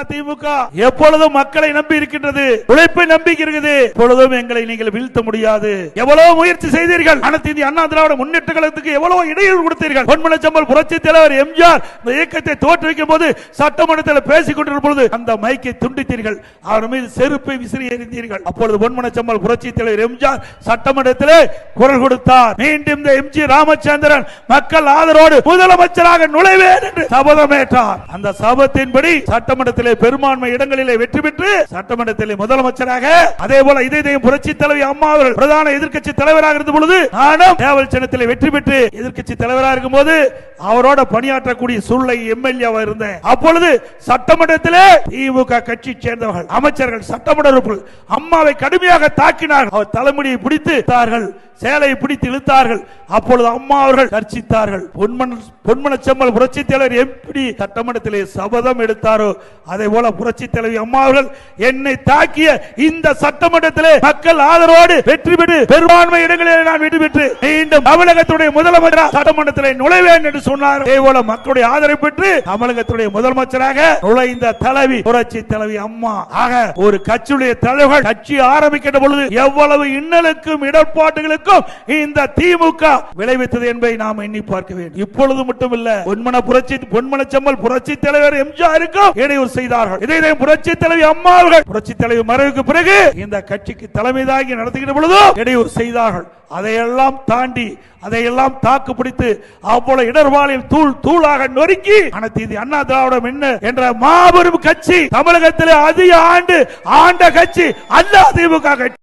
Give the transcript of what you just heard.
அதிமுக எப்பொழுதும் மக்களை நம்பி இருக்கின்றது உழைப்பை நம்பி இருக்குது எப்பொழுதும் எங்களை நீங்கள் வீழ்த்த முடியாது. எவ்வளவு முயற்சி செய்தீர்கள்? அனைத்து இந்திய அண்ணா திராவிட முன்னேற்ற கழகத்துக்கு எவ்வளவு இடையூறு கொடுத்தீர்கள்? பொன்மலை சம்பல் புரட்சி தலைவர் எம்ஜிஆர் இந்த இயக்கத்தை தோற்றுவிக்கும் போது சட்டமன்றத்தில் பேசிக் கொண்டிருக்கும் பொழுது அந்த மைக்கை துண்டித்தீர்கள். அவர் மீது செருப்பை விசிறி எறிந்தீர்கள். அப்பொழுது பொன்மலை சம்பல் புரட்சி தலைவர் எம்ஜிஆர் சட்டமன்றத்தில் குரல் கொடுத்தார். மீண்டும் இந்த எம்ஜி ராமச்சந்திரன் மக்கள் ஆதரவோடு முதலமைச்சராக நுழைவேன் என்று சபதமேற்றார் அந்த சபத்தின்படி சட்டமன்றத்தில் பெரும்பான்மை இடங்களிலே வெற்றி பெற்று சட்டமன்றத்திலே முதலமைச்சராக அதே போல இதயம் புரட்சி தலைவி அம்மா அவர்கள் பிரதான எதிர்கட்சி தலைவராக இருந்த பொழுது நானும் தேவல் சின்னத்திலே வெற்றி பெற்று எதிர்கட்சி தலைவராக இருக்கும் போது அவரோட பணியாற்றக்கூடிய சூழ்நிலை எம்எல்ஏ இருந்தேன். அப்பொழுது சட்டமன்றத்திலே திமுக கட்சி சேர்ந்தவர்கள் அமைச்சர்கள் சட்டமன்ற உறுப்பினர்கள் அம்மாவை கடுமையாக தாக்கினார்கள். அவர் தலைமுடியை பிடித்து சேலை பிடித்து இழுத்தார்கள். அப்பொழுது அம்மா அவர்கள் தர்ச்சித்தார்கள் பொன்மன் பொன்மனச்செம்மல் புரட்சி தலைவர் எப்படி சட்டமன்றத்திலே சபதம் எடுத்தாரோ அதே போல புரட்சி தலைவி அம்மா அவர்கள் என்னை தாக்கிய இந்த சட்டமன்றத்திலே மக்கள் ஆதரவோடு வெற்றி பெற்று பெரும்பான்மை இடங்களில் நான் வெற்றி பெற்று மீண்டும் தமிழகத்துடைய முதலமைச்சராக சட்டமன்றத்திலே நுழைவேன் என்று சொன்னார். அதே போல மக்களுடைய ஆதரவு பெற்று தமிழகத்துடைய முதலமைச்சராக நுழைந்த தலைவி புரட்சி தலைவி அம்மா. ஆக ஒரு கட்சியுடைய தலைவர் கட்சி ஆரம்பிக்கின்ற பொழுது எவ்வளவு இன்னலுக்கும் இடர்பாட்டுகளுக்கும் இந்த திமுக விளைவித்தது என்பதை நாம் எண்ணி பார்க்க வேண்டும். இப்பொழுது மட்டும் இல்ல பொன்மன புரட்சி பொன்மனச்சம்மல் புரட்சி தலைவர் எம்ஜிஆருக்கும் இடையூறு செய்தார்கள். இதே இதை புரட்சி தலைவி அம்மாவர்கள் புரட்சி தலைவி மறைவுக்கு பிறகு இந்த கட்சிக்கு தலைமை தாங்கி நடத்துகிற பொழுது இடையூறு செய்தார்கள். அதையெல்லாம் தாண்டி அதையெல்லாம் தாக்கு பிடித்து அவ்வளவு இடர்பாலில் தூள் தூளாக நொறுக்கி அனைத்து இந்திய அண்ணா திராவிடம் என்ன என்ற மாபெரும் கட்சி தமிழகத்திலே அதிக ஆண்டு ஆண்ட கட்சி அல்ல திமுக கட்சி.